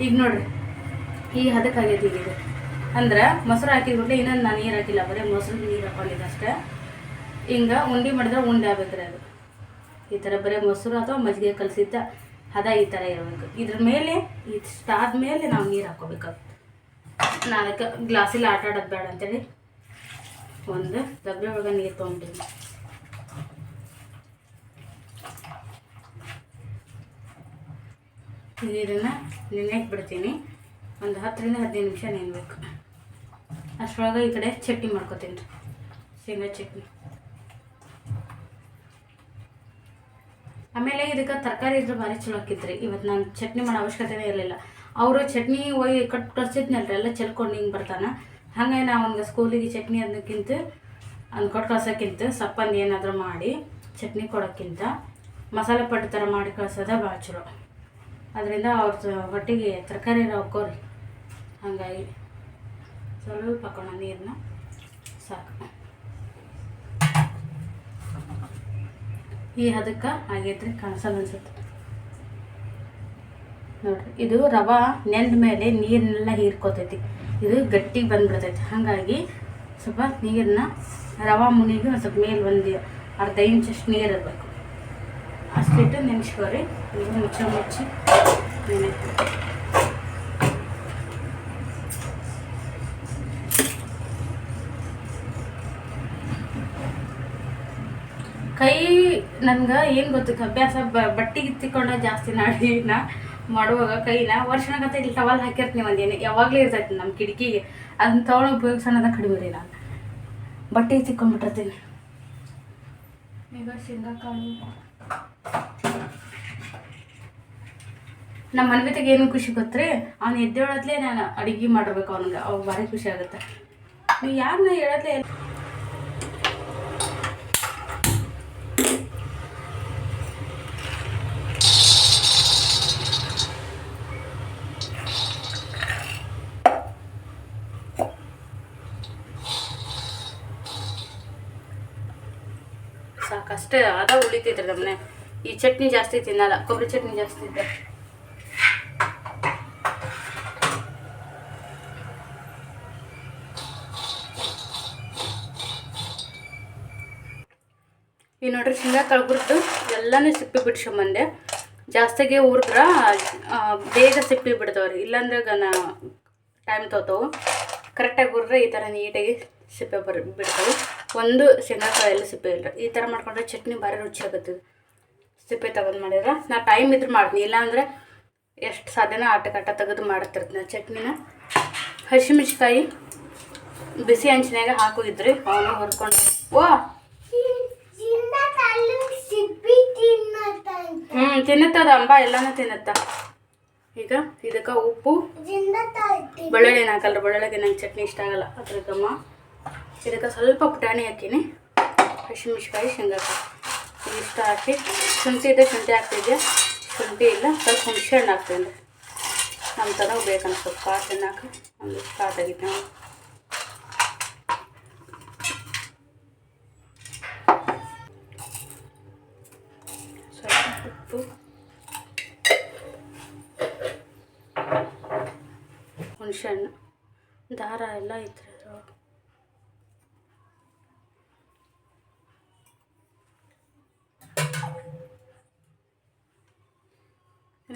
ಈಗ ನೋಡ್ರಿ. ಈ ಹದಕ್ಕಾಗೈತಿ ಈಗ ಅಂದ್ರೆ ಮೊಸರು ಹಾಕಿದ್ಬಿಟ್ಟು ಇನ್ನೊಂದು ನಾನು ನೀರು ಹಾಕಿಲ್ಲ, ಬರೀ ಮೊಸರು ನೀರು ಹಾಕೊಂಡಿದ್ದೆ ಅಷ್ಟೇ. ಹಿಂಗೆ ಉಂಡೆ ಮಾಡಿದ್ರೆ ಉಂಡೆ ಆಗ್ಬೇಕ್ರಿ ಅದು. ಈ ಥರ ಬರೀ ಮೊಸರು ಅಥವಾ ಮಜ್ಜಿಗೆ ಕಲಸಿದ್ದ ಹದ ಈ ಥರ ಇರಬೇಕು. ಇದ್ರ ಮೇಲೆ, ಇಷ್ಟಾದ್ಮೇಲೆ ನಾವು ನೀರು ಹಾಕೋಬೇಕಾಗುತ್ತೆ. ನಾನು ಅದಕ್ಕೆ ಗ್ಲಾಸಲ್ಲಿ ಆಟ ಆಡೋದು ಬೇಡ ಅಂತೇಳಿ. ಒಂದು ಡಬ್ಬಿ ಒಳಗೆ ನೀರು ತೊಗೊಂಡಿನಿ. ನೀರನ್ನು ನೆನೆಯಕ್ಕೆ ಬಿಡ್ತೀನಿ. ಒಂದು ಹತ್ತರಿಂದ ಹದಿನೈದು ನಿಮಿಷ ನೆನಬೇಕು. ಅಷ್ಟರೊಳಗೆ ಈ ಕಡೆ ಚಟ್ನಿ ಮಾಡ್ಕೊತೀನಿ ರೀ. ಶೇಂಗಾ ಚಟ್ನಿ. ಆಮೇಲೆ ಇದಕ್ಕೆ ತರಕಾರಿ ಇದ್ರೆ ಭಾರಿ ಚಲೋ ಆಕಿತ್ರಿ. ಇವತ್ತು ನಾನು ಚಟ್ನಿ ಮಾಡೋ ಅವಶ್ಯಕತೆನೇ ಇರಲಿಲ್ಲ. ಅವರು ಚಟ್ನಿ ಹೋಗಿ ಕಟ್ ಕಳ್ಸಿದ್ನಲ್ರಿ ಎಲ್ಲ ಚೆಲ್ಕೊಂಡು ಹಿಂಗೆ ಬರ್ತಾನೆ. ಹಾಗೆ ನಾವು ಒಂದು ಸ್ಕೂಲಿಗೆ ಚಟ್ನಿ ಅದಕ್ಕಿಂತ ಅವ್ನು ಕೊಟ್ಟು ಕಳ್ಸೋಕ್ಕಿಂತ ಸಪ್ಪಂದು ಏನಾದರೂ ಮಾಡಿ ಚಟ್ನಿ ಕೊಡೋಕ್ಕಿಂತ ಮಸಾಲೆ ಪಡ್ಡು ಥರ ಮಾಡಿ ಕಳ್ಸೋದ ಭಾಳ ಚಲೋ. ಅದರಿಂದ ಅವ್ರ ಹೊಟ್ಟೆಗೆ ತರಕಾರಿ ಹಾಕೋರಿ ಹಾಗಾಗಿ ಸ್ವಲ್ಪ ಹಾಕೋಣ ನೀರನ್ನ ಸಾಕು. ಈ ಅದಕ್ಕೆ ಆಗೈತ್ರಿ ಕಾಣಿಸಲ್ಲ ಅನ್ಸುತ್ತೆ. ನೋಡ್ರಿ, ಇದು ರವೆ ನೆಂದ ಮೇಲೆ ನೀರನ್ನೆಲ್ಲ ಹೀರ್ಕೋತೈತಿ. ಇದು ಗಟ್ಟಿಗೆ ಬಂದ್ಬಿಡ್ತೈತಿ. ಹಾಗಾಗಿ ಸ್ವಲ್ಪ ನೀರನ್ನ ರವೆ ಮುನಿಗೆ ಒಂದು ಸ್ವಲ್ಪ ಮೇಲೆ ಒಂದು ಅರ್ಧ ಇಂಚಷ್ಟು ನೀರು ಇರಬೇಕು. ಅಷ್ಟಿಟ್ಟು ನೆನೆಸ್ಕೋರಿ. ಇದು ಮುಚ್ಚ ಮುಚ್ಚಿ ನೆನೆ ಕೈ ನನ್ಗೆ ಏನು ಗೊತ್ತಿತ್ತು ಅಭ್ಯಾಸ ಬ- ಬಟ್ಟೆ ಗಿತ್ತಿಕೊಂಡ ಜಾಸ್ತಿ ನಾಡಿನ ಮಾಡುವಾಗ ಕೈನ ವರ್ಷನಾಗತ್ತೆ ಇಲ್ಲಿ ಟವಲ್ ಹಾಕಿರ್ತೀನಿ ಒಂದೇನು, ಯಾವಾಗಲೂ ಇರ್ತೈತಿ ನಮ್ಮ ಕಿಟಕಿಗೆ. ಅದನ್ನ ತವಳ ಉಪಯೋಗಿಸೋಣ ಕಡಿಮೆ ರೀ ಬಟ್ಟೆ ತಿಕ್ಕೊಂಡ್ಬಿಟ್ಟಿರ್ತೀನಿ. ಈಗ ಶೇಂಗಾಕಾಳು ನಮ್ಮ ಮನ್ವಿತಿಗೆ ಏನು ಖುಷಿ ಗೊತ್ತ್ರಿ? ಅವ್ನು ಎದ್ದೇಳತ್ಲೇ ನಾನು ಅಡುಗೆ ಮಾಡಿರ್ಬೇಕು ಅವನಿಗೆ, ಅವಾಗ ಭಾರಿ ಖುಷಿ ಆಗುತ್ತೆ. ನೀವು ಯಾರನ್ನ ಹೇಳತ್ಲೇ ಸಾಕಷ್ಟೇ ಅದ ಉಳಿತೈತ್ರಿ ನಮ್ಮನೆ ಈ ಚಟ್ನಿ ಜಾಸ್ತಿ ತಿನ್ನಲ್ಲ, ಕೊಬ್ಬರಿ ಚಟ್ನಿ ಜಾಸ್ತಿ ಇದ್ದೆ ಈ ನೋಡ್ರಿ ಶೇಂಗಾ ಕಳ್ಬಿಟ್ಟು ಎಲ್ಲನೂ ಸಿಪ್ಪಿ ಮಂದೆ ಜಾಸ್ತಿಗೆ ಹುರಿದ್ರ ಬೇಗ ಸಿಪ್ಪಿ ಬಿಡ್ತಾವ್ರಿ. ಇಲ್ಲಾಂದ್ರೆ ಗನ ಟೈಮ್ ತೊಗೋತಾವು. ಕರೆಕ್ಟಾಗಿ ಹುರಿದ್ರೆ ಈ ಥರ ನೀಟಾಗಿ ಸಿಪ್ಪೆ ಬರ್, ಬಿಡ್ತಾವೆ. ಒಂದು ಶೇಂಗಾಕಾಯಲ್ಲಿ ಸಿಪ್ಪೆ ಇಲ್ಲ ಈ ಥರ ಮಾಡ್ಕೊಂಡ್ರೆ ಚಟ್ನಿ ಭಾರಿ ರುಚಿ ಆಗುತ್ತೆ. ಸಿಪ್ಪೆ ತಗೊಂಡು ಮಾಡಿದ್ರೆ. ನಾ ಟೈಮ್ ಇದ್ರೆ ಮಾಡ್ತೀನಿ. ಇಲ್ಲಾಂದರೆ ಎಷ್ಟು ಸಾಧ್ಯನ ಆಟ ಕಟ್ಟ ತೆಗೆದು ಮಾಡ್ತಿರ್ತೀನಿ ಚಟ್ನಿನ. ಹಸಿಮೆಣ್ಸಿಕಾಯಿ ಬಿಸಿ ಹಂಚಿನಾಗ ಹಾಕೋಗಿದ್ರಿ ಅವನು ಹೊರ್ಕೊಂಡು ಓ! ಹ್ಞೂ ತಿನ್ನುತ್ತದ ಅಂಬ ಎಲ್ಲಾನು ತಿನ್ನುತ್ತ. ಈಗ ಇದಕ್ಕೆ ಉಪ್ಪು ಬೆಳ್ಳುಳ್ಳಿ ಹಾಕಲ್ರಿ. ಬೆಳ್ಳುಳ್ಳಿಗೆ ನಂಗೆ ಚಟ್ನಿ ಇಷ್ಟ ಆಗಲ್ಲ. ಅದ್ರಕ್ಕಮ್ಮ ಇದಕ್ಕೆ ಸ್ವಲ್ಪ ಪುಟಾಣಿ ಹಾಕೀನಿ. ಹಸಿಮೆಣ್ಸಿಕಾಯಿ ಶೇಂಗಾಕಾಯಿ. ಇಷ್ಟು ಹಾಕಿ ಶುಂಠಿ ಇದೆ ಶುಂಠಿ ಹಾಕ್ತಿದ್ದೆ ಶುಂಠಿ ಇಲ್ಲ, ಸ್ವಲ್ಪ ಹುಣಸೆ ಹಣ್ಣು ಹಾಕ್ತೀನಿ ನಮ್ಮ ಥರ ಹೋಗಬೇಕಂತ ಕಾಳು ತಿನ್ನಕ್ಕೆ ಒಂದು ಕಾಳು ತೆಗಿತೀನಿ ಸ್ವಲ್ಪ ಉಪ್ಪು. ಹುಣಸೆ ಹಣ್ಣು ದಾರ ಎಲ್ಲ ಐತ್ರಿ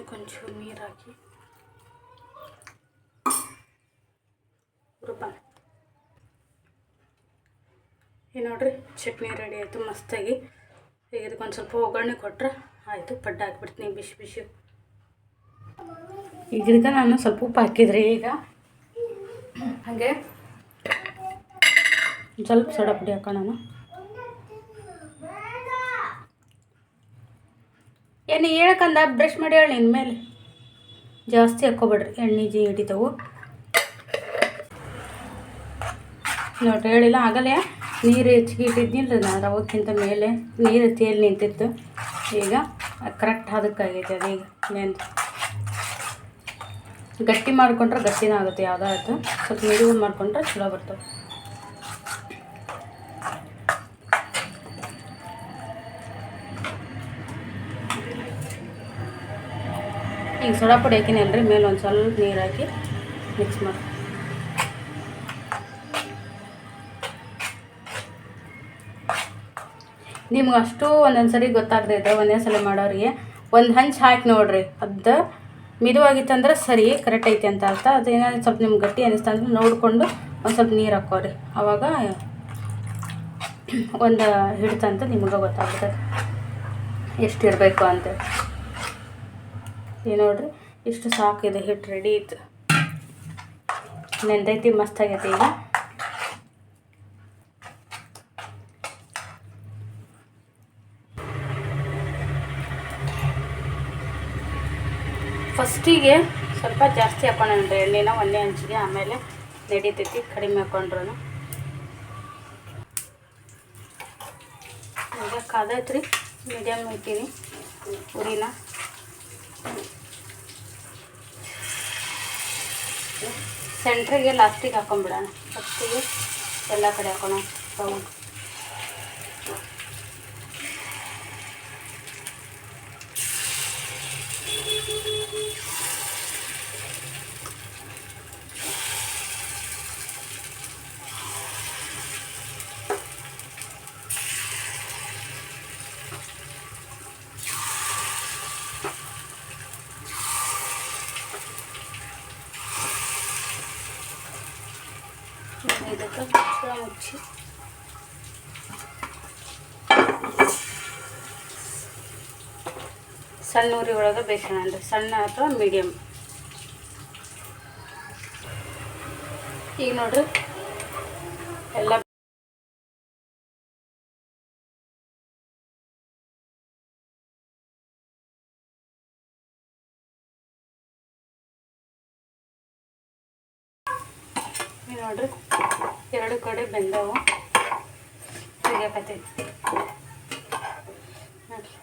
ಅದ್ರೊಳಗೆ ಇದಕ್ಕೊಂಚೂರು ನೀರು ಹಾಕಿ ಈಗ ನೋಡ್ರಿ, ಚಟ್ನಿ ರೆಡಿ ಆಯಿತು, ಮಸ್ತಾಗಿ. ಈಗ ಇದಕ್ಕೊಂದು ಸ್ವಲ್ಪ ಒಗ್ಗರಣೆ ಕೊಟ್ರೆ ಆಯಿತು, ಪಡ್ಡ ಹಾಕ್ಬಿಡ್ತೀನಿ, ಬಿಸಿ ಬಿಸಿ. ಈಗ ಇದಕ್ಕೆ ನಾನು ಸ್ವಲ್ಪ ಉಪ್ಪು ಹಾಕಿದ್ರಿ ಈಗ. ಹಾಗೆ ಸ್ವಲ್ಪ ಸೋಡಾ ಪುಡಿ ಹಾಕೋಣ ನಾನು ಏನು ಹೇಳಕಂದ ಬ್ರಷ್ ಮಾಡಿ ಹೇಳಿ ಇನ್ಮೇಲೆ ಜಾಸ್ತಿ ಹಾಕ್ಕೊಬೇಡ್ರಿ, ಎಣ್ಣೆ ಜಿ ಹಿಡಿತವು. ನೋಡ್ರಿ ಹೇಳಿಲ್ಲ, ಆಗಲೇ ನೀರು ಹೆಚ್ಚಿಗೆ ರೀ ನಾನು, ರವಕ್ಕಿಂತ ಮೇಲೆ ನೀರು ತೇಲಿ ನಿಂತಿತ್ತು. ಈಗ ಕರೆಕ್ಟ್ ಅದಕ್ಕಾಗೈತೆ ಅದೀಗ ಮೇನ್ ಗಟ್ಟಿ ಮಾಡ್ಕೊಂಡ್ರೆ ಗಟ್ಟಿನ ಆಗುತ್ತೆ ಯಾವುದಾದ್ರು ಸ್ವಲ್ಪ ಮೀಡಿಯಮ್ ಮಾಡ್ಕೊಂಡ್ರೆ ಚಲೋ ಬರ್ತವೆ ಈಗ ಸೋಡಾ ಪುಡಿ ಹಾಕಿನಿ ಅಲ್ರಿ, ಮೇಲೆ ಒಂದು ಸ್ವಲ್ಪ ನೀರು ಹಾಕಿ ಮಿಕ್ಸ್ ಮಾಡಿ ನಿಮ್ಗೆ ಅಷ್ಟು ಒಂದೊಂದು ಸರಿ ಇದ್ರೆ ಒಂದೇ ಸಲ ಮಾಡೋರಿಗೆ. ಒಂದು ಹಂಚು ಹಾಕಿ ನೋಡಿರಿ ಅದು ಮಿದುವಾಗಿತ್ತಂದ್ರೆ ಸರಿ ಕರೆಕ್ಟ್ ಐತಿ ಅಂತ ಅರ್ಥ. ಅದೇನಾದ್ರು ಸ್ವಲ್ಪ ನಿಮ್ಗೆ ಗಟ್ಟಿ ಅನಿಸ್ತಾ ಅಂದ್ರೆ ನೋಡಿಕೊಂಡು ಒಂದು ಸ್ವಲ್ಪ ನೀರು ಹಾಕೋರಿ. ಆವಾಗ ಒಂದು ಹಿಡಿತಂತ ನಿಮ್ಗೆ ಗೊತ್ತಾಗುತ್ತೆ ಎಷ್ಟು ಇರಬೇಕು ಅಂತ. ಈ ನೋಡ್ರಿ, ಇಷ್ಟು ಸಾಕಿದೆ ಹಿಟ್ಟು ರೆಡಿ ಇತ್ತು. ನೆಂದೈತಿ, ಮಸ್ತ್ ಆಗೈತಿ ಈಗ. ಫಸ್ಟಿಗೆ ಸ್ವಲ್ಪ ಜಾಸ್ತಿ ಹಾಕೊಂಡ್ರಿ ಎಣ್ಣೆನ ಒಂದೇ ಹಂಚಿಗೆ ಆಮೇಲೆ ನಡೀತೈತಿ, ಕಡಿಮೆ ಹಾಕೊಂಡ್ರು ಈಗ ರೀ ಮೀಡಿಯಮ್ ಇಟ್ಟೀನಿ, ಉರಿನ. ಸೆಂಟ್ರಿಗೆ ಲಾಸ್ಟಿಗೆ ಹಾಕೊಂಡ್ಬಿಡೋಣ. ಫಸ್ಟಿಗೆ ಎಲ್ಲ ಕಡೆ ಹಾಕೋಣ. ರೌಂಡ್ ಇದಕ್ಕೆ ಮುಚ್ಚಳ ಮುಚ್ಚಿ ಸಣ್ಣ ಉರಿ ಒಳಗೆ ಬೇಯಿಸೋಣ ಅಂದರೆ ಸಣ್ಣ ಅಥವಾ ಮೀಡಿಯಮ್ ಈಗ ನೋಡ್ರಿ ನೋಡ್ರಿ ಎರಡು ಕಡೆ ಬೆಂದವು. ತೆಗಿಯಕತ್ತೈತಿ ನೋಡ್ರಿ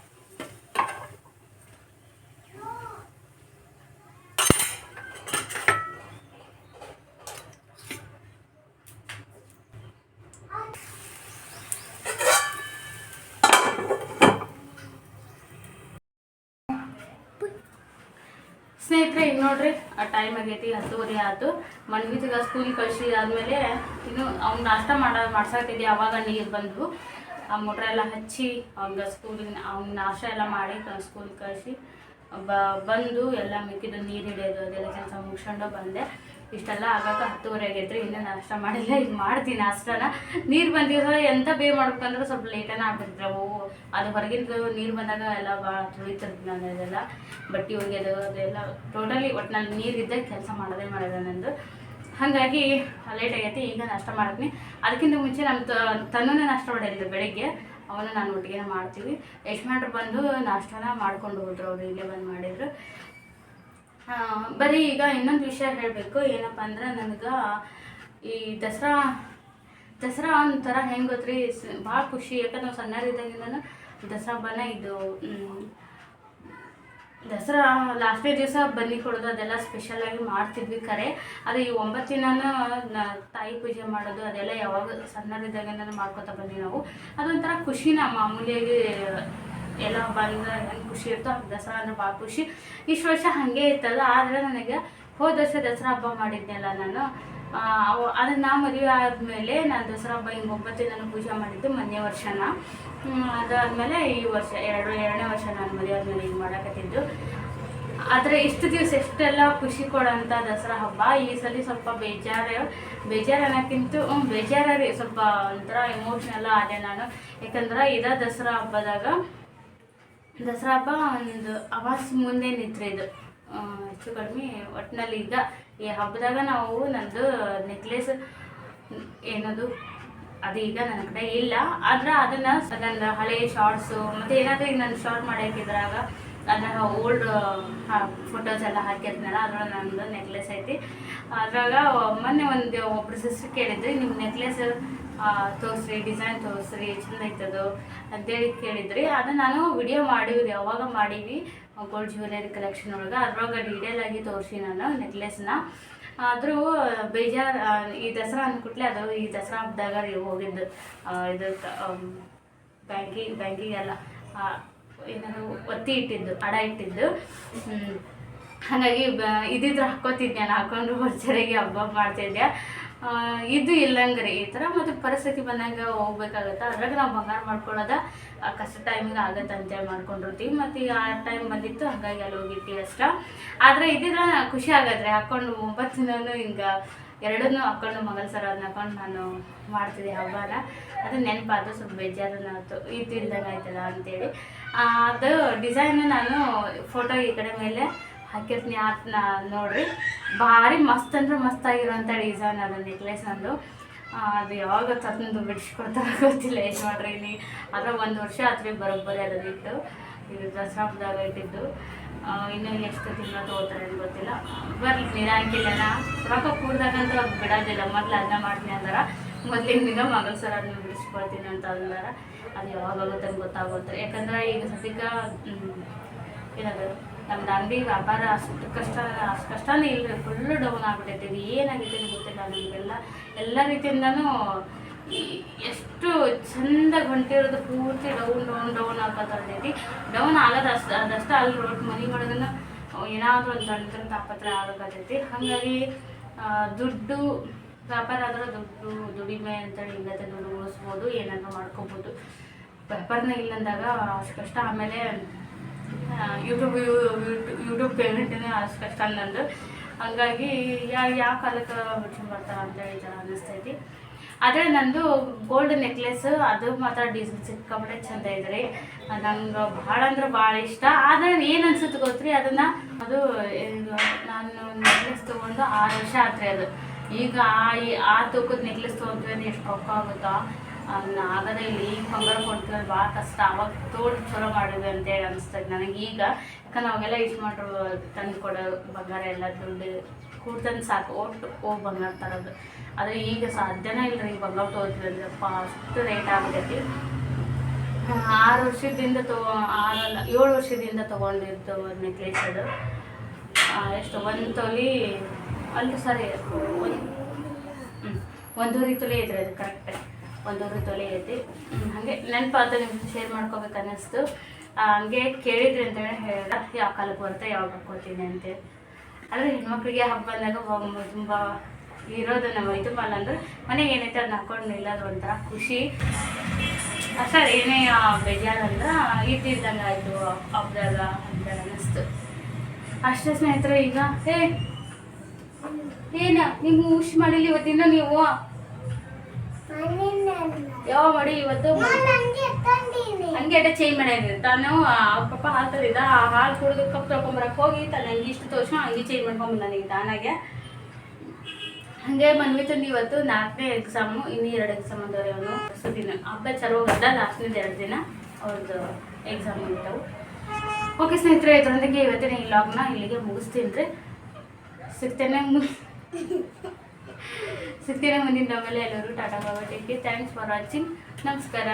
ಸ್ನೇಹಿತರೆ ಈಗ ನೋಡ್ರಿ. ಆ ಟೈಮ್ ಆಗೈತಿ ಹತ್ತುವರೆ ಆಯ್ತು. ಮನ್ವಿತಿಗ ಸ್ಕೂಲಿಗೆ ಕಳಿಸಿ ಆದಮೇಲೆ ಇನ್ನು ಅವ್ನು ನಾಷ್ಟ ಮಾಡ ಮಾಡ್ಸಾಕಿದ್ದೆ ಅವಾಗ ನೀರು ಬಂದು ಆ ಮೋಟ್ರ್ ಎಲ್ಲ ಹಚ್ಚಿ ಅವ್ನ ಸ್ಕೂಲಿಗೆ ಅವ್ನ ನಾಷ್ಟ ಎಲ್ಲ ಮಾಡಿ ಸ್ಕೂಲಿಗೆ ಕಳಿಸಿ. ಬ, ಬಂದು ಎಲ್ಲ ಮಿಕ್ಕಿದ ನೀರು ಹಿಡಿಯೋದು ಅದೆಲ್ಲ ಕೆಲಸ ಮುಗಿಸ್ಕೊಂಡು ಬಂದೆ. ಇಷ್ಟೆಲ್ಲ ಆಗಾಕ ಹತ್ತುವರೆ ಆಗೈತ್ರಿ, ಇನ್ನೂ ನಾಷ್ಟ ಮಾಡಿಲ್ಲ ಈಗ ಮಾಡ್ತೀನಿ ಅಷ್ಟನ ನೀರು ಬಂದಿರೋ ಎಂತ ಬೇ ಮಾಡ್ಬೇಕಂದ್ರೆ ಸ್ವಲ್ಪ ಲೇಟನ ಆಗ್ಬಿಡ್ತಾರೆ ಅವು ಅದು ಹೊರಗಿಂದ ನೀರು ಬಂದಾಗ ಎಲ್ಲ ಭಾಳ ತುಳಿತಿರ್ತೀನಿ ನಾನು ಅದೆಲ್ಲ ಬಟ್ಟೆ ಒಗೆಯೋದು ಅದೆಲ್ಲ ಟೋಟಲಿ ಒಟ್ಟು ನಾನು ನೀರ್ ಇದ್ದ ಕೆಲಸ ಮಾಡೋದೇ ಮಾಡಿದೆ ನಂದು. ಹಾಗಾಗಿ ಲೇಟ್ ಆಗೈತಿ, ಈಗ ನಾಷ್ಟ ಮಾಡ್ತೀನಿ ಅದಕ್ಕಿಂತ ಮುಂಚೆ ನಮ್ಮ ತನ್ನೂ ನಾಷ್ಟ ಮಾಡಿದ್ರು ಬೆಳಿಗ್ಗೆ. ಅವನು ನಾನು ಒಟ್ಟಿಗೆ ಮಾಡ್ತೀವಿ. ಯಶ್ಮಾಟ್ರು ಬಂದು ನಾಷ್ಟನ ಮಾಡ್ಕೊಂಡು ಹೋದ್ರು, ಅವರು ಇಲ್ಲೇ ಬಂದು ಮಾಡಿದ್ರು. ಬರೀ ಈಗ ಇನ್ನೊಂದು ವಿಷಯ ಹೇಳಬೇಕು. ಏನಪ್ಪ ಅಂದ್ರೆ ನನಗೆ ಈ ದಸರಾ ದಸರಾ ಒಂಥರ ಹೆಂಗೆ ಗೊತ್ತ್ರಿ? ಭಾಳ ಖುಷಿ. ಯಾಕಂದ್ರೆ ನಾವು ಸಣ್ಣರಿದ್ದಾಗಿಂದನೂ ದಸರಾ ಹಬ್ಬನ ಇದು ದಸರಾ ಲಾಸ್ಟ್ನೇ ದಿವಸ ಬನ್ನಿ ಕೊಡೋದು, ಅದೆಲ್ಲ ಸ್ಪೆಷಲಾಗಿ ಮಾಡ್ತಿದ್ವಿ ಕರೆ. ಅದು ಈ ಒಂಬತ್ತು ದಿನಾನು ತಾಯಿ ಪೂಜೆ ಮಾಡೋದು, ಅದೆಲ್ಲ ಯಾವಾಗ ಸಣ್ಣರಿದ್ದಾಗಿಂದನೂ ಮಾಡ್ಕೊತಾ ಬಂದ್ವಿ ನಾವು. ಅದೊಂಥರ ಖುಷಿನ ಮಾಮೂಲಿಯಾಗಿ ಎಲ್ಲ ಬಂದ್ರೆ ಹೆಂಗೆ ಖುಷಿ ಇರ್ತೋ ಹಂಗೆ ದಸರಾ ಅಂದ್ರೆ ಭಾಳ ಖುಷಿ. ಇಷ್ಟು ವರ್ಷ ಹಾಗೆ ಇತ್ತಲ್ಲ, ಆದರೆ ನನಗೆ ಹೋದ ವರ್ಷ ದಸರಾ ಹಬ್ಬ ಮಾಡಿದ್ನಲ್ಲ ನಾನು. ಅವ- ಅದನ್ನ ನಾ ಮದುವೆ ಆದಮೇಲೆ ನಾನು ದಸರಾ ಹಬ್ಬ ಹಿಂಗೆ ಒಂಬತ್ತು ನಾನು ಪೂಜೆ ಮಾಡಿದ್ದು ಮೊನ್ನೆ ವರ್ಷನ. ಅದಾದಮೇಲೆ ಈ ವರ್ಷ, ಎರಡು, ಎರಡನೇ ವರ್ಷ ನಾನು ಮದುವೆ ಆದಮೇಲೆ ಹಿಂಗೆ ಮಾಡಕತ್ತಿದ್ದು. ಆದರೆ ಇಷ್ಟು ದಿವಸ ಎಷ್ಟೆಲ್ಲ ಖುಷಿ ಕೊಡೋಂಥ ದಸರಾ ಹಬ್ಬ, ಈ ಸಲ ಸ್ವಲ್ಪ ಬೇಜಾರು ಬೇಜಾರು ಅನ್ನೋಕ್ಕಿಂತ ಬೇಜಾರ ಸ್ವಲ್ಪ ಒಂಥರ ಎಮೋಷ್ನಲ್ಲ ಆದೆ ನಾನು. ಯಾಕಂದ್ರೆ ಇದ ದಸರಾ ಹಬ್ಬದಾಗ ದಸರಾ ಹಬ್ಬ ಒಂದು ಅವಾಸ್ ಮುಂದೆ ನಿಂತ್ರಿ ಇದು. ಹೆಚ್ಚು ಕಡಿಮೆ ಒಟ್ಟಿನಲ್ಲಿ ಈಗ ಈ ಹಬ್ಬದಾಗ ನಾವು ನಂದು ನೆಕ್ಲೆಸ್ ಏನದು, ಅದು ಈಗ ನನ್ನ ಕಡೆ ಇಲ್ಲ. ಆದ್ರೆ ಅದನ್ನ ನನ್ನ ಹಳೆ ಶಾರ್ಟ್ಸು ಮತ್ತೆ ಏನಾದರೂ ಈಗ ನಾನು ಶಾರ್ಟ್ ಮಾಡಾಕಿದ್ರಾಗ ಅದನ್ನ ಓಲ್ಡ್ ಫೋಟೋಸ್ ಎಲ್ಲ ಹಾಕಿರ್ತೀನಲ್ಲ ಅದ್ರೊಳಗೆ ನಂದು ನೆಕ್ಲೆಸ್ ಐತಿ. ಅದ್ರಾಗ ಮೊನ್ನೆ ಒಂದು ಒಬ್ರು ಸಿಸ್ಟರ್ ಕೇಳಿದ್ರಿ ನಿಮ್ಮ ನೆಕ್ಲೆಸ್ ತೋರಿಸ್ರಿ ಡಿಸೈನ್ ತೋರಿಸ್ರಿ, ಚಂದ ಐತದು ಅಂತೇಳಿ ಕೇಳಿದ್ರಿ. ಅದು ನಾನು ವಿಡಿಯೋ ಮಾಡಿವ್ರಿ ಯಾವಾಗ ಮಾಡೀವಿ? ಗೋಲ್ಡ್ ಜ್ಯುವೆಲರಿ ಕಲೆಕ್ಷನ್ ಒಳಗೆ. ಅದ್ರೊಳಗೆ ಡೀಟೇಲ್ ಆಗಿ ತೋರಿಸಿ ನಾನು ನೆಕ್ಲೆಸ್ನ ಆದರೂ ಬೇಜಾರು ಈ ದಸರಾ ಅಂದ್ಕೂಡ್ಲೆ ಅದು ಈ ದಸರಾ ಹಬ್ಬದಾಗ ಹೋಗಿದ್ದು. ಇದು ಬ್ಯಾಂಕಿಗೆ ಬ್ಯಾಂಕಿಗೆಲ್ಲ ಏನಾದ್ರು ಒತ್ತಿ ಇಟ್ಟಿದ್ದು, ಅಡ ಇಟ್ಟಿದ್ದು. ಹಾಗಾಗಿ ಬ ಇದಿದ್ರೆ ಹಾಕೋತಿದ್ದೆ ನಾನು ಭರ್ಜರಿಗೆ ಹಬ್ಬ ಮಾಡ್ತಿದ್ದೆ. ಇದು ಇಲ್ಲಂಗ್ರಿ ಈ ಥರ ಮತ್ತು ಪರಿಸ್ಥಿತಿ ಬಂದಾಗ ಹೋಗ್ಬೇಕಾಗತ್ತೆ? ಅದ್ರಾಗ ನಾವು ಬಂಗಾರ ಮಾಡ್ಕೊಳ್ಳೋದ ಕಷ್ಟ ಟೈಮಿಗೆ ಆಗತ್ತೆ ಅಂತೇಳಿ ಮಾಡ್ಕೊಂಡಿರ್ತೀವಿ. ಮತ್ತು ಆ ಟೈಮ್ ಬಂದಿತ್ತು, ಹಾಗಾಗಿ ಅಲ್ಲಿ ಹೋಗಿರ್ತೀವಿ ಅಷ್ಟ. ಆದರೆ ಇದಿದ್ರೆ ಖುಷಿ ಆಗತ್ತೆ ರೀ. ಹಾಕೊಂಡು ಒಂಬತ್ತು ದಿನವೂ ಹಿಂಗೆ ಎರಡನ್ನೂ ಹಾಕೊಂಡು ಮಗಲ್ ಸರ ಅದನ್ನ ಹಾಕೊಂಡು ನಾನು ಮಾಡ್ತಿದ್ದೆ ಹಬ್ಬನ ಅದು ನೆನಪಾದ್ರು ಸ್ವಲ್ಪ ಬೇಜಾರನ್ನಾಯ್ತು ಇದು ಇಲ್ದಂಗೆ ಆಯ್ತಲ್ಲ ಅಂತೇಳಿ. ಅದು ಡಿಸೈನ್ ನಾನು ಫೋಟೋ ಈ ಕಡೆ ಮೇಲೆ ಹಾಕಿರ್ತೀನಿ ಅದನ್ನ ನೋಡ್ರಿ. ಭಾರಿ ಮಸ್ತ್ ಅಂದ್ರೆ ಮಸ್ತ್ ಆಗಿರುವಂಥ ಡಿಸೈನ್ ಅದು ನೆಕ್ಲೆಸ್ ನಂದು. ಅದು ಯಾವಾಗ ತಂದು ಬಿಡಿಸ್ಕೊಡ್ತಾರೋ ಗೊತ್ತಿಲ್ಲ, ಏನು ಮಾಡ್ರಿ ಇಲ್ಲಿ. ಅದ್ರ ಒಂದು ವರ್ಷ ಆದ್ರೆ ಬರೋಬ್ಬರಿ ಅದನ್ನ ಇಟ್ಟು ಇದು ದಸರಾ ಹಬ್ಬದಾಗ ಇಟ್ಟಿದ್ದು ಇನ್ನು ಎಷ್ಟು ತಿಂಗಳ ತಗೋತಾರೆ ಅಂತ ಗೊತ್ತಿಲ್ಲ. ಬರ್ಲಿ ಹಾಕಿಲ್ಲ ರೊಕ್ಕ ಕೂಡ್ದಾಗಂತೂ ಅದು ಬಿಡೋದಿಲ್ಲ. ಮೊದ್ಲು ಅದನ್ನ ಮಾಡ್ತೀನಿ ಅಂದಾರ. ದಿನ ಮಗಳ ಸರ್ ಅದನ್ನ ಬಿಡಿಸ್ಕೊಳ್ತೀನಿ ಅಂತ ಅಂದಾರ. ಅದು ಯಾವಾಗ ಆಗುತ್ತೆ ಗೊತ್ತಾಗುತ್ತೆ ಯಾಕಂದ್ರೆ ಈಗ ಸದ್ಯಕ್ಕೆ ಏನದು? ನಮ್ದು ಅಂಗಡಿ ವ್ಯಾಪಾರ ಅಷ್ಟು ಕಷ್ಟ, ಅಷ್ಟು ಕಷ್ಟನೇ ಇಲ್ಲ ಫುಲ್ಲು ಡೌನ್ ಆಗ್ಬಿಟ್ಟೈತೆ ಏನಾಗಿದೆ ಗೊತ್ತಿಲ್ಲ ನಮಗೆಲ್ಲ ಎಲ್ಲ ರೀತಿಯಿಂದನೂ ಎಷ್ಟು ಚಂದ ಗಂಟಿರೋದು ಪೂರ್ತಿ ಡೌನ್ ಡೌನ್ ಡೌನ್ ಆಗ್ತೈತಿ ಡೌನ್ ಆಗೋದು ಅಷ್ಟು ಅದಷ್ಟು ಅಲ್ಲಿ ರೋಡ್ ಮನೆ ಒಳಗನ ಏನಾದರೂ ಒಂದು ಸಣ್ಣ ತಾಪತ್ರ ಆಗಕತ್ತೈತಿ ಹಾಗಾಗಿ ದುಡ್ಡು, ವ್ಯಾಪಾರ ಆದ್ರೆ ದುಡ್ಡು, ದುಡಿಮೆ ಅಂತೇಳಿ ಇಲ್ಲದೆ ದುಡ್ಡು ಉಳಿಸ್ಬೋದು, ಏನಾದರೂ ಮಾಡ್ಕೋಬೋದು. ವ್ಯಾಪಾರನೇ ಇಲ್ಲಂದಾಗ ಅಷ್ಟು ಕಷ್ಟ. ಆಮೇಲೆ ಯೂಟ್ಯೂಬ್ ಯೂಟ್ಯೂಬ್ ಪೇಮೆಂಟೇ ಅಷ್ಟು ಕಷ್ಟ ನಂದು. ಹಂಗಾಗಿ ಯಾ ಯಾವ ಕಾಲಕ್ಕೆ ಹುಡ್ಕೊಂಡು ಬರ್ತಾರ ಅಂತೇಳಿ ಹೇಳಿ ಅನ್ನಿಸ್ತೈತಿ ಆದರೆ ನಂದು ಗೋಲ್ಡ್ ನೆಕ್ಲೆಸ್ ಅದು ಮಾತ್ರ ಡಿಸೈನ್ ಸಿಕ್ಕಾಪಟ್ಟೆ ಚಂದ ಇದ್ರಿ ನಂಗೆ ಭಾಳ ಅಂದ್ರೆ ಭಾಳ ಇಷ್ಟ. ಆದರೆ ಏನು ಅನ್ಸುತ್ತೆ ಗೊತ್ತ್ರಿ? ಅದನ್ನು ಅದು ನಾನು ನೆಕ್ಲೆಸ್ ತೊಗೊಂಡು ಆರು ವರ್ಷ ಆತ್ರಿ ಅದು. ಈಗ ಆ ಆ ತೂಕದ ನೆಕ್ಲೆಸ್ ತೊಗೊಂತೀವಿ ಎಷ್ಟು ರೊಕ್ಕ ಆಗುತ್ತಾ? ಅದನ್ನ ಆಗದೇ ಇಲ್ಲ ಈಗ ಬಂಗಾರ ಕೊಡ್ತೀವಿ ಭಾಳ ಕಷ್ಟ. ಅವಾಗ ತೋಟ ಚಲೋ ಮಾಡಿದ್ವಿ ಅಂತೇಳಿ ಅನಿಸ್ತದೆ ನನಗೆ ಈಗ ಯಾಕಂದ್ರೆ ಅವಾಗೆಲ್ಲ ಇಷ್ಟು ಮಾಡ್ರು, ತಂದು ಕೊಡೋ ಬಂಗಾರ ಎಲ್ಲ ದುಡ್ಡು ಕೂಡ್ತಂದು ಸಾಕು. ಒಟ್ಟು ಹೋಗಿ ಬಂಗಾರ ತರೋದು. ಆದರೆ ಈಗ ಸಾಧ್ಯನೇ ಇಲ್ಲ ರೀ ಬಂಗಾರ ತೊಗೋತೀವಿ ಅಂದ್ರೆ ಫಾಸ್ಟ್ ರೇಟ್ ಆಗ್ತೈತಿ ಆರು ವರ್ಷದಿಂದ ತಗೋ ಆರಲ್ಲ ಏಳು ವರ್ಷದಿಂದ ತೊಗೊಂಡಿದ್ದು ನೆಕ್ಲೇಸ್ ಅದು. ಎಷ್ಟು, ಒಂದು ತೊಲಿ, ಅಲ್ಲಿ ಸರಿ ಒಂದು ಒಂದೂವರೆ ತೊಲೆ ಐತ್ರಿ ಅದು ಕರೆಕ್ಟ್ ಒಂದೂವರೆ ತೊಲೆ ಐತಿ. ಹಂಗೆ ನೆನಪಾತ ನಿಮ್ಗೆ ಶೇರ್ ಮಾಡ್ಕೋಬೇಕು ಅನ್ನಿಸ್ತು. ಹಂಗೆ ಕೇಳಿದ್ರಿ ಅಂತೇಳಿ ಹೇಳಿದ, ಯಾವ ಕಾಲಕ್ಕೆ ಬರುತ್ತೆ ಯಾವಾಗ ಹಾಕೋತೀನಿ ಅಂತೇಳಿ ಆದರೆ ಹೆಣ್ಮಕ್ಳಿಗೆ ಹಬ್ಬ ಬಂದಾಗ ತುಂಬ ಇರೋದು ನಮ್ಮ ಇದು ಅಂದ್ರೆ ಮನೆಗೆ ಏನೈತೆ ಅದನ್ನ ಹಾಕೊಂಡು ನಿಲ್ಲೋದು ಒಂಥರ ಖುಷಿ. ಸರ್, ಏನೇ ಬೇಜಾರಂದ್ರೆ ಇದ್ದಿದ್ದಂಗೆ ಆಯಿತು ಹಬ್ಬದಾಗ ಅಂತ ಅನ್ನಿಸ್ತು. ಅಷ್ಟೇ ಸ್ನೇಹಿತರೆ, ಈಗ, ಏ, ಏನ ನಿಮ್ಮ ಹುಷ್ ಮಾಡಿಲ್ಲ ಇವತ್ತಿನ ನೀವು? ಯಾವ ಮಾಡಿ ಇವತ್ತು? ಹಂಗೆ ಅಟ ಚೇಂಜ್ ಮಾಡಿದ್ರಿ ತಾನು ಪಾಪ ಹಾಲು ತಂದಿದ್ದ ಆ ಹಾಲು ಕುಡಿದು ಕಪ್ ತೊಗೊಂಬರಕ್ಕೆ ಹೋಗಿ ತನ್ನ ಹಂಗೆ ಇಷ್ಟು ತೋರ್ಸ ಹಂಗೆ ಚೇಂಜ್ ಮಾಡ್ಕೊಂಬಂದ ನನಗೆ ತಾನಾಗೆ. ಹಾಗೆ ಮನ್ವಿತಂದು ಇವತ್ತು ನಾಲ್ಕನೇ ಎಕ್ಸಾಮು ಇನ್ನೂ ಎರಡು ಎಕ್ಸಾಮ್ ಅದಾವೆ ಅವನು. ಸುದಿನ ಹಬ್ಬ ಚರೋಗದ ಲಾಸ್ಟ್ನೇದು ಎರಡು ದಿನ ಅವ್ರದ್ದು ಎಕ್ಸಾಮ್ ಇರ್ತವೆ ಓಕೆ ಸ್ನೇಹಿತರೆ ಇದರೊಂದಿಗೆ ಇವತ್ತಿನ ಈ ಲಾಗ್ನ ಇಲ್ಲಿಗೆ ಮುಗಿಸ್ತೀನಿ ರೀ ಸಿಗ್ತೇನೆ. ಸಿಗ್ತೇನೆ ಮುಂದಿನ ಮೇಲೆ ಎಲ್ಲರೂ ಟಾಟಾ ಬಾಬಾ ಟೇಕ್ ಥ್ಯಾಂಕ್ಸ್ ಫಾರ್ ವಾಚಿಂಗ್ ನಮಸ್ಕಾರ.